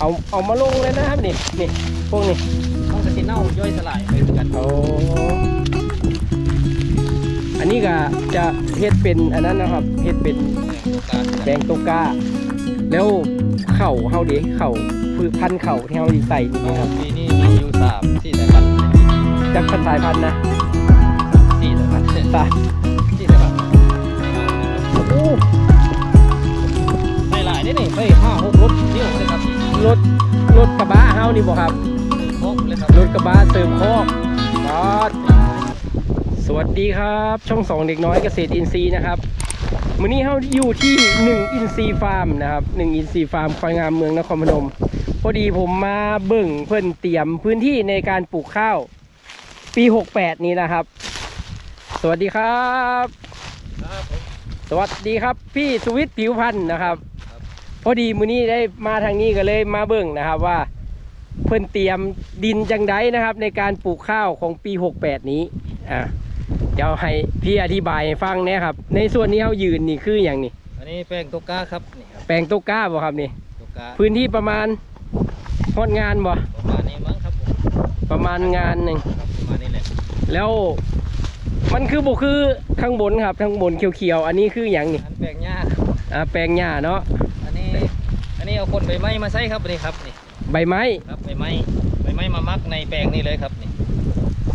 เอาเอามาลงเลยนะครับนี่นี่พวกนี้มันก็สิเน่าย่อยสลายไปเหมือนกันโอ้อันนี้ก็จะเฮ็ดเป็นอันนั้นนะครับเฮ็ดเป็นตัวการแดงโตกาแล้วเข่าเฮาดิเข่าคือพันธุ์เข่าที่เฮาสิใส่นี่เอานะครับปีนี้มีอยู่สามสี่สายพันธุ์จักพันสายพันธุ์นะสี่สายพันธุ์สายสี่สายพันธุ์โอ้ใส่หลายได้นี่ใส่ห้าหก รับรถรถกระบะเฮานี่บ่ครับหกเลยครับรถกระบะเติมคอกจอดสวัสดีครับ ช่องสองเด็กน้อยเกษตรอินทรีย์นะครับมื้อนี้เฮาอยู่ที่หนึ่งอินทรีย์ฟาร์มนะครับหนึ่งอินทรีย์ฟาร์มควายงามเมืองนครพนม พอดีผมมาเบิ่งเพื่อนเตรียมพื้นที่ในการปลูกข้าว ปี 68 นี้นะครับ สวัสดีครับครับผมสวัสดีครับพี่สุวิทย์ผิวพันธ์นะครับครับ พอดีมื้อนี้ได้มาทางนี้ก็เลยมาเบิ่งนะครับว่า เพื่อนเตรียมดินจังไดนะครับ ในการปลูกข้าวของปี 68 นี้อะเดี๋ยวให้พี่อธิบายให้ฟังเนะครับ ในส่วนนี้เขายืนนี่คืออย่างนี้อันนี้แป้งตัวกาครับนี่ครับแปลงโตกร้าบ่ครับนี่ตัวกาพื้นที่ประมาณฮอดงานบ่ประมาณนี้มั้งครับผมประมาณงานหนึ่งครับประมาณนี้แหละแล้วมันคือบ่คือข้างบนครับข้างบนเขียวๆอันนี้คืออย่างนี้อันแป้งหญ้าอ่าแปลงหญ้าเนาะ อันนี้อันนี้เอาคนใบไม้มาใส่ครับนี่ครับนี่ใบไม้ครับใบไม้ใบไม้มามักในแปลงนี่เลยครับนี่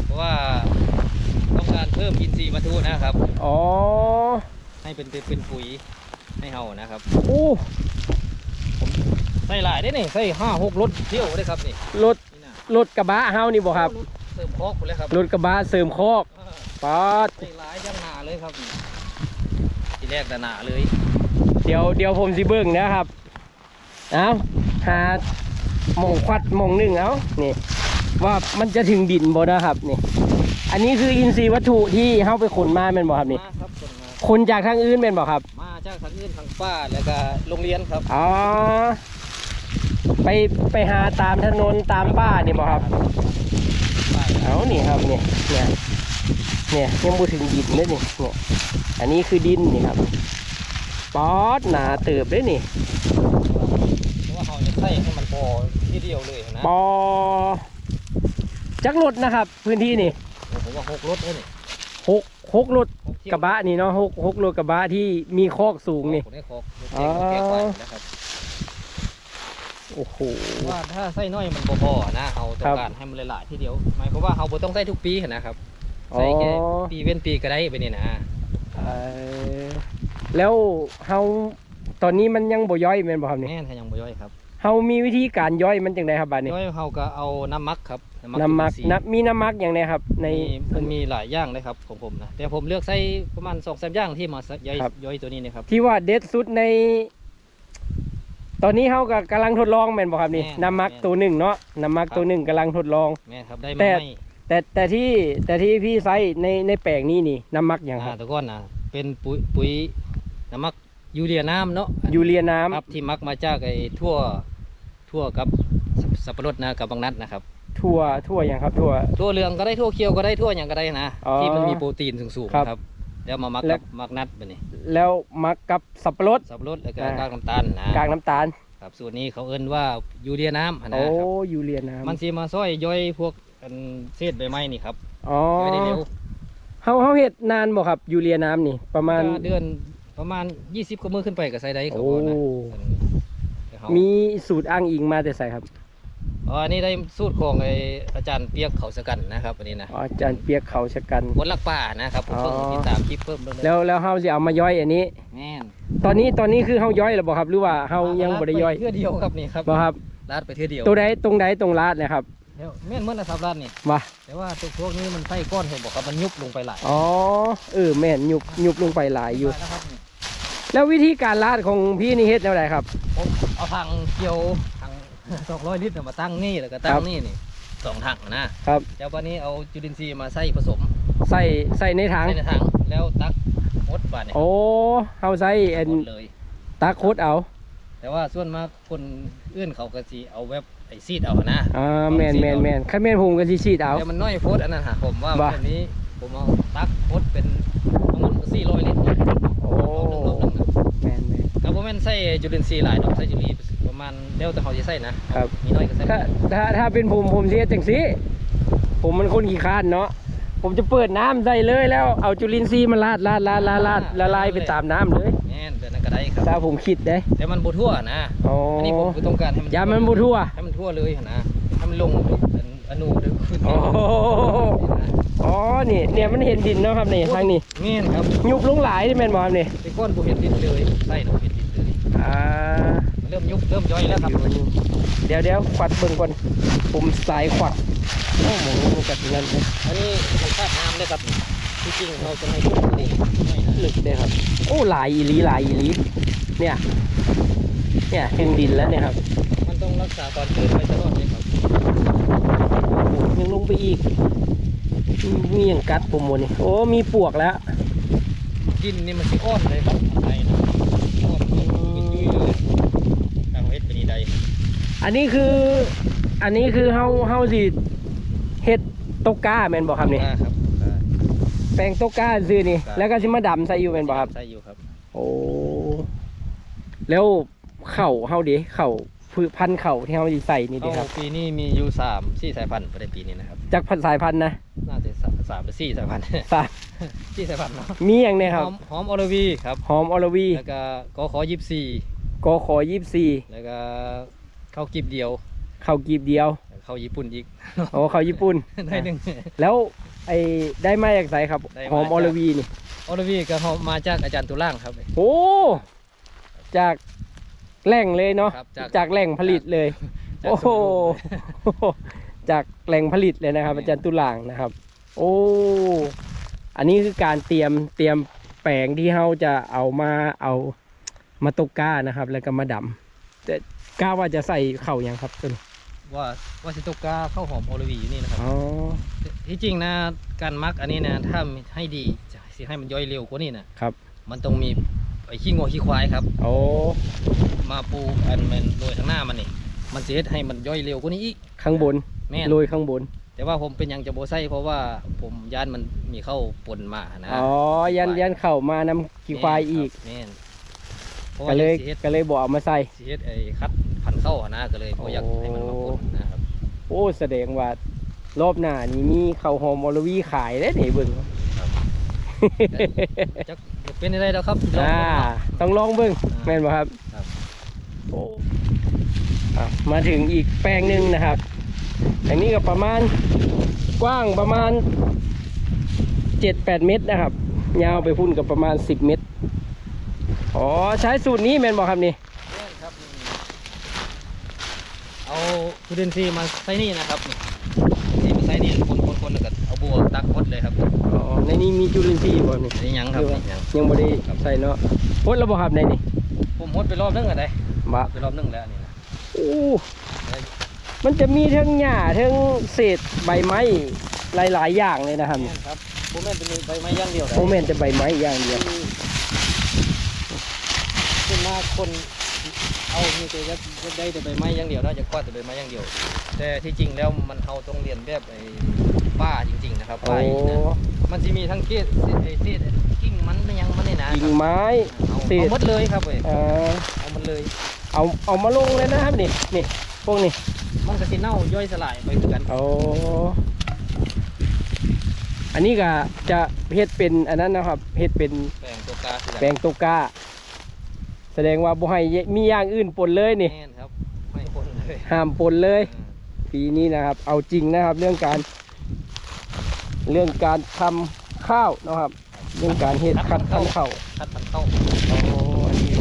เพราะว่าต้องการเพิ่มอินทรีย์วัตถุนะครับ อ๋อ ให้เป็นเป็นเป็นปุ๋ยให้เฮานะครับอู้ใส่หลายได้นี่ใส่ห้าหกรถเที่ยวได้ครับนี่รถนี่นะรถกระบะเฮานี่บ่ครับเสริมคอกหมดเลยครับรถกระบะเสริมคอกอ่าป๊อดใส่หลายย่างหนาเลยครับนี่ทีแรกแต่หนาเลย เดี๋ยวเดี๋ยวผมสิเบิ่งนะครับ เอาหาหมองควัดหมองหนึ่งเอานี่ว่ามันจะถึงดินบ่นะครับนี่ อันนี้คืออินทรีย์วัตถุที่เฮาไปขนมาแม่นบ่ครับนี่มาครับคนมาขนจากทางอื่นแม่นบ่ครับ มาจากทางอื่นทางป้าแล้วก็โรงเรียนครับอ๋อ ไปไปหาตามถนนตามป้านี่บ่ครับ ป้าเอานี่ครับเนี่ยเนี่ยเนี่ยยังบ่ถึงดินเลยนี่เนี่ยอันนี้คือดินนี่ครับ ป๊อดหนาเติบเลยนี่เพราะว่าเขาจะใส่ให้มันพอที่เดียวเลยนะปอจักรถนะครับ พื้นที่นี่ผมว่าหกรถเลยนี่หกหกรถหเที่ยวกระบะนี่เนาะหกหกรถกระบะที่มีคอกสูงนี่ ผมได้คอกรถเก๋งรถแก๊กไว้นะครับโอ้โห ว่าถ้าไส้น้อยมันบ่พอนะเอาต้อครังบ การให้มันหลายๆทีเดียวหมายความว่าเราบ่ต้องใส่ทุกปีนะครับอ๋อใส่แค่ปีเว้นปีก็ได้ไปนี่นะ เอ่อ แล้วเฮาตอนนี้มันยังบ่ย่อยแม่นบ่ครับนี่แม่นถ้ายังบ่ย่อยครับเฮามีวิธีการย่อยมันจังไดครับบัดนี้ย่อยเราก็เอาน้ำมักครับน้ำมักจุลิทรีย์น้ำมีน้ำมักอย่างไรครับ ในมีมันมีหลายอย่างเลยครับของผมนะแต่ผมเลือกใส่ประมาณ2 3อย่างที่มาย่อยครับย่อยตัวนี้นะครับ ที่ว่าเด็ดสุดใน ตอนนี้เฮาก็กำลังทดลองแม่นบ่ครับนี่แม่นน้ำมักแม่นตัวหนึ่งเนาะน้ำมักครับตัวหนึ่งกำลังทดลองแม่นครับได้แต่มาไม่แต่แต่ที่แต่ที่พี่ใช้ในในแปลงนี้นี่น้ำมักอย่างคอ่ารับแตะก้อนนะเป็นปุ๋ยปุ๋ย น้ำมักยูเรียน้ำเนาะยูเรียน้ำครับที่มักมาจากไอ้ทั่วทั่วกับสับสับปะรดนะกับบางนัดนะครับทั่วทั่วอย่างครับทั่วทั่วเหลืองก็ได้ทั่วเขียวก็ได้ทั่วอย่างก็ได้นะอ๋อที่มันมีโปรตีนสูงครับๆครับแล้วมามักแล้กัวบมักนัดไปนี่แล้วมักกับสับปะรดสับปะรดแล้วก็อ่ากากน้ำตาลนะกากน้ำตาลครับส่วนนี้เขาเอิ้นว่ายูเรียน้ำนะโอ้ครับยูเรียน้ำมันสิมาซอยย่อยพวกอันเศษใบไม้นี่ครับอ๋อย่อยได้เร็วเฮาเฮาเฮ็ดนานบ่ครับยูเรียน้ำนี่ ประมาณก็เดือน ประมาณ 20กว่ามื้อขึ้นไปก็ใส่ได้เขาบอกนะโอ้แต่เขามีสูตรอ้างอิงมาแต่ใส่ครับอ๋ออันนี้ได้สูตรของไอ้อาจารย์เปียกเขาสกันนะครับอันนี้นะอ๋ออาจารย์เปียกเขาชะกันคนรักป่านะครับผมเพิ่งอ๋อ ติดตามคลิปเพิ่มเลยแล้วแล้วเฮาสิเอามาย่อยอันนี้ แม่นตอนนี้ตอนนี้คือเฮาย่อยแล้วบ่ครับ หรือว่าเฮายังบ่ได้ย่อยเทื่อเดียวครับนี่ครับบ่ครับ ลาดไปเทื่อเดียวตัวใดตรงใดตรงลาดนะครับเดี๋ยวแม่นเมื่อนะครับลาดนี่ว่าแต่ว่าตัวพวกนี้มันไส้ก้อนเห็นบอกครับมันยุบลงไปหลายอ๋อเออแม่นยุบยุบลงไปหลายอยู่ได้แล้วครับนี่ แล้ววิธีการลาดของพี่นี่เฮ็ดแนวใดครับ ผมเอาถังเกี่ยวถังสองร้อยลิตรน่ะมาตั้งนี่แล้วก็ตั้ครังบนี่นี่สองถังนะครับเดี๋ยววันนี้เอาจุลินทรีย์มาใส่ผสม ใส่ใส่ในถังใส่ในถังแล้วตักมดบาดเนี่ยโอ้เฮาใส่เอ็นหมดเลยตาโคดเอา แต่ว่าส่วนมากคนอื่นเขาก็สิเอาแบบไอซีดเอานะอ่าแม่นแม่นแม่นคันแม่นผมก็สิฉีดเอาแต่มันน้อยโพดอันนั้นฮะผมว่าบ่าวันนี้ผมเอาตักโพดเป็นทั้งหมดสี่ร้อยลิตรโอ้ ใส่จุลินทรีย์หลายดอกใส่จุลินทรีย์ประประมาณเดี๋ยวแต่เขาจะใส่นะครับ มีน้อยก็ใส่ถ้าถ้าถ้าเป็นผมผมเสียจังสิผมมันคนขี้คร้านเนาะผมจะเปิดน้ำใส่เลยแล้วเอาจุลินทรีย์มาลาดลาดลาดลาดลาดละลายไปตามน้ำเลยแม่นแบบนั้นก็ได้ครับ ถ้าผมคิดได้แต่มันบทั่วนะอ๋ออันนี้ผมคือต้องการให้มันยามันบูทั่ว ให้มันทั่วเลยนะให้มันลงอนุเดี๋ยวขึ้นโอ้โหอ๋อนี่เนี่ยมันเห็นดินเนาะครับนี่ทางนี้แม่นครับยุบลงหลายนี่แม่นบ่ครับนี่ไปก้อนบ่เห็นดินเลยใส่เนาะเห็นดินเลยอ่า เริ่มยุบเริ่มย่อยแล้วครับเดี๋ยวเดี๋ยวขวัดเบิ่งก่อนผมสายขวัดโอ้โหมันกัดเงินเลยอันนี้ผมคาดน้ำเลยครับที่จริงเราจะให้ทุกนี่ไม่นะลึกเลยครับ โอ้หลายอีหลีหลายอีหลีเนี่ย เนี่ยถึงดินแล้วเนี่ยครับ มันต้องรักษาความชื้นไว้ตลอดเลยครับโอ้ยังลงไปอีก มีอย่างกัดผมหมดนี่โอ้มีปวกแล้วดินนี่มันสิอ้อนเลยครับอะไรนะอ้อนมันยุ่ยๆเลยทางเฮ็ดเป็นอีใด อันนี้คือ อันนี้คือเฮาเฮาสิเฮ็ดตกก้าแม่นบ่ครับนี่ อ่าครับอ่าแปลงตกก้าซื้อนี่ครับแล้วก็สิมาดำใส่อยู่แม่นบ่ครับ ใส่อยู่ครับโอ้ แล้วเข่าเฮาดิเข่าพืชพันธุ์เข่าที่เฮาสิใส่นี่ดิคเอารับปีนี้มีอยู่สามสี่สายพันธุ์ประเด็ปีนี้นะครับ จากพันธุ์สายพันธุ์นะน่าจะสามสามหรือสี่สายพันธุ์ สายสี่สายพันธุ์เนาะมีอย่างเนี่ยหครับอมหอมออลวีครับ หอมอรวีแล้วก็กอขอยิบสี่กขอยี่สี่แล้วก็ ข้าวกีบเดียว เข่ากีบเดียวแล้วข้าวญี่ปุ่นอีกโอ้เข่าญี่ปุ่น ได้หนึ่งแล้วไอ้ได้มาจากไสครับได้มาหอมอรวีนี่ออลวีก็หอมมาจากอาจารย์ตุล่างครับโอ้จากแหล่งเลยเนาะครับจากจากแหล่งผลิตเลยจากโอ้โหสวนลุมจากแหล่งผลิตเลยนะครับเนี่ยอาจารย์ตุลางนะครับ โอ้อันนี้คือการเตรียมเตรียมแปลงที่เราจะเอามาเอามาตกก้านะครับ แล้วก็มาดำแต่ กล้าว่าจะใส่เข่ายังครับตัวนี้ว่าว่าสิตกกาข้าวหอมออลวีอยู่นี่นะครับอ๋อที่จริงนะการมักอันนี้นะถ้าให้ดีจะสิให้มันย่อยเร็วกว่านี้นะครับ มันต้องมีไอ้ขี้งัวขี้ควายครับโอ้มาปูอันมันโรยทางหน้ามันนี่มันสิเฮ็ดให้มันย่อยเร็วกว่านี้อีกข้างบนแม่นโรยข้างบน แต่ว่าผมเป็นหยังจะโบใส่เพราะว่าผมย่านมันมีเข้าปนมานะอ๋อยันยันเข่ามานำขี้ควายอีกแม่นเพราะก็ว่าเลยสิเฮ็ดก็เลยบอกเอามาใส่ สิเฮ็ดไอ้คัดพันเข้าอะนะก็เลยบ่อยากให้มันมาปนนะครับโอ้แสดงว่ารอบหน้านี่มีข้าวหอมอลวีขายได้ไหนเบิ่งจักเป็นอะไรแล้วครับลองอ่าเบิ่งเนาะ ต้องลองเบิ่งอ่าแม่นบ่ครับครับ โอ้อะมาถึงอีกแปลงหนึ่งนะครับอันนี้ก็ประมาณกว้างประมาณ 7-8 เมตรนะครับ ยาวไปพุ่นกับประมาณ 10 เมตร อ๋อใช้สูตรนี้แม่นบ่ครับนี่แม่นครับนี่เอาฟูเดนซีมาใส่นี่นะครับนี่มาใส่นี่คนๆๆแล้วก็เอาบัวตักพดเลยครับอ๋อในนี้มีจุลินทรีย์บ่นี่นี่หยังครับนี่หยังยังบ่ได้ครับใส่เนาะพดแล้วบ่ครับในนี้ผมหมดไปรอบนึงอะได้บะไปรอบนึงแล้วอันนี่นะโอ้มันจะมีทั้งหญ้าทั้งเศษใบไม้หลาย ๆ อย่างเลยนะครับแม่นครับผมแม่นเป็นใบไม้อย่างเดียวได้โมเมนต์จะใบไม้อย่างเดียวขึ้น มาคนเอานี่จะยัดยัดได้แต่ใบไม้อย่างเดียวนะจะกวาดแต่ใบไม้อย่างเดียว แต่ที่จริงแล้วมันเอาต้องเรียนแบบไอ้ป้าจริง ๆ นะครับโอ้ป้าอีกนะมันจะมีทั้งเกศไอ้เศษกิ่งมันไม่ยังมันนี่นะกิ่งไม้เอาเศษเอาหมดเลยครับเว้ยเอ่อเอามันเลย เอาเอามาลงเลยนะครับนี่นี่พวกนี้มันก็สิเน่าย่อยสลายไปคือกันโอ้อันนี้ก็จะเฮ็ดเป็นอันนั้นนะครับเฮ็ดเป็นแปลงตัวกาคือกันแปลงโตกา แสดงว่าบ่ให้มีอย่างอื่นปนเลยนี่แน่นครับไม่พ้นเลยห้ามปนเลย ปีนี้นะครับ เอาจริงนะครับ เรื่องการ เรื่องการทำข้าวนะครับ เรื่องการเฮ็ดคัดพันธุ์ข้าวคัดมันเข้าโอ้อันนี้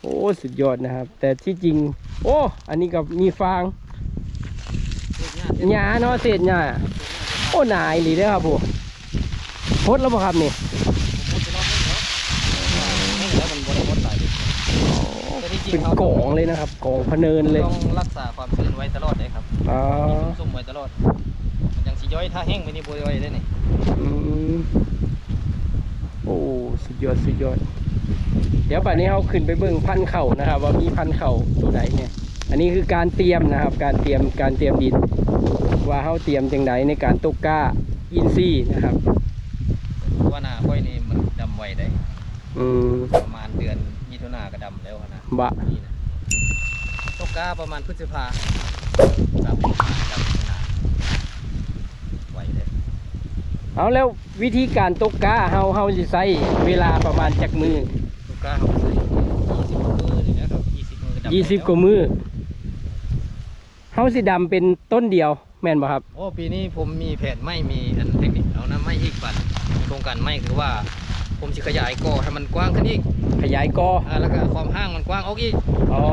โอ้สุดยอดนะครับ แต่ที่จริง โอ้อันนี้กับมีฟางหญ้าเนาะเศษหญ้าโอ้หนายหลีเด้อครับผมพ ดแล้วบ่ครับนี่แล้วมันบริบทหลายแต่ที่จริงเป็นเขากองเลยนะครับกองพะเนินเลยต้องรักษาความชื้นไว้ตลอดเลยครับอ๋อมีซุ่มๆไว้ตลอดมันยังสิย่อยถ้าแห้งไปนี่บ่ย่อยได้นี่อืมโอ้สุดยอดสุดยอดเดี๋ยวป่านนี้เราขึ้นไปเบิ่งพันธุ์เข่านะครับ ว่ามีพันธุ์เข่าตัวไหนเนี่ย อันนี้คือการเตรียมนะครับ การเตรียมการเตรียมดิน ว่าเขาเตรียมจังไดในการตกกล้าอินทรีย์นะครับว่า หน้าค่อยนี่มันดำไวได้ อืมประมาณเดือนมิถุนากระดำแล้วนะบะนี่นะตกกาประมาณพฤษภาสามพฤษภาสามมิถุนาไหวเลยเอาแล้ววิธีการตกกาเฮาเฮาสิใช้เวลาประมาณจักมือตกกาเขาใส่ยี่สิบกว่ามือนี่นะครับยี่สิบมือกระดำยี่สิบแล้วกว่ามือเฮาสิดำเป็นต้นเดียว แม่นบ่ครับ โอ้ปีนี้ผมมีแผนไม่มีอันเทคนิคเอานะไม่อีกบัตรมีโค รงการไม่คือว่า ผมจะขยายกอให้มันกว้างขึ้นอีกขยายกออ่าแล้วก็ความห้างมันกว้างออกอีกอ๋อ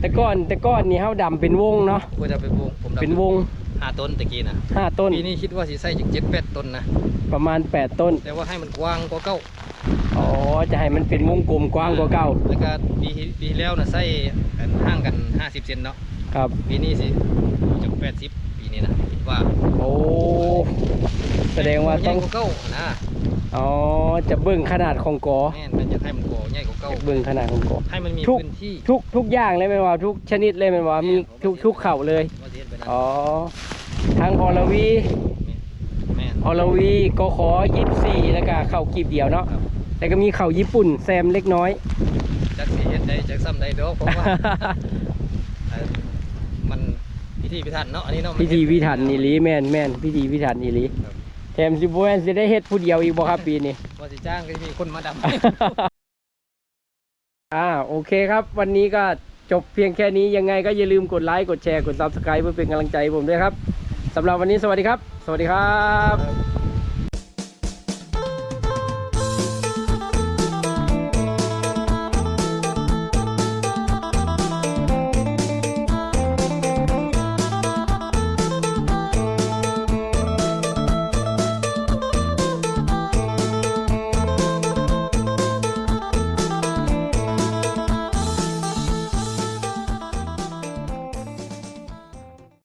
แต่ก่อนแต่ก่อนนี่เฮาดำเป็นวงเนาะก็จะเป็นวงผมดำเป็นวงห้าต้นตะกี้นะห้าต้นปีนี้คิดว่าสิใส่จากเจ็ดแปดต้นนะประมาณแปดต้น แต่ว่าให้มันกว้างกว่าเก้าอ๋อจะให้มันเป็นวงกลมกว้างกว่าเก่าแล้วก็ปีที่ปีที่แล้วนะใส่อันห่างกัน50เซนเนาะครับปีนี้สิจาก80ปี นี้นะคิดว่าโอ้แสดงว่าต้องใหญ่กว่าเก้านะอ๋อจะเบิ่งขนาดของกอแม่นมันจะให้มันโกใหญ่กว่าเก้าจะเบิ่งขนาดของกอ ให้มันมีทุก พื้นที่ ทุกทุกอย่างเลยไหมนว่าทุกชนิดเลยไหมนว่ามีทุกทุกเข่าเลย ว่าสิเฮ็ดไปนั่นอ๋อทางอรวีแม่นอรวีกขอยิบสี่แล้วก็เข่ากีบเดียวเนาะครับแล้วก็มีเข่าญี่ปุ่นแซมเล็กน้อย จักสิเฮ็ดได้จักซ้ำได้เด้อเพราะว่าเอ่อมัน พิธีพิธันเนาะอันนี้เนาะมันพิธีพิถันอีหลีแม่นแม่นพิธีพิถันอีหลีครับแถมสิบแม่นสิได้เฮ็ดผู้เดียวอีกบ่ครับปีนี้ ว่าสิจ้างก็จะมีคนมาดำ อ่าโอเคครับ วันนี้ก็จบเพียงแค่นี้ยังไงก็อย่าลืมกดไลค์กดแชร์กด Subscribe เพื่อเป็นกำลังใจให้ผมด้วยครับสำหรับวันนี้สวัสดีครับ สวัสดีครับ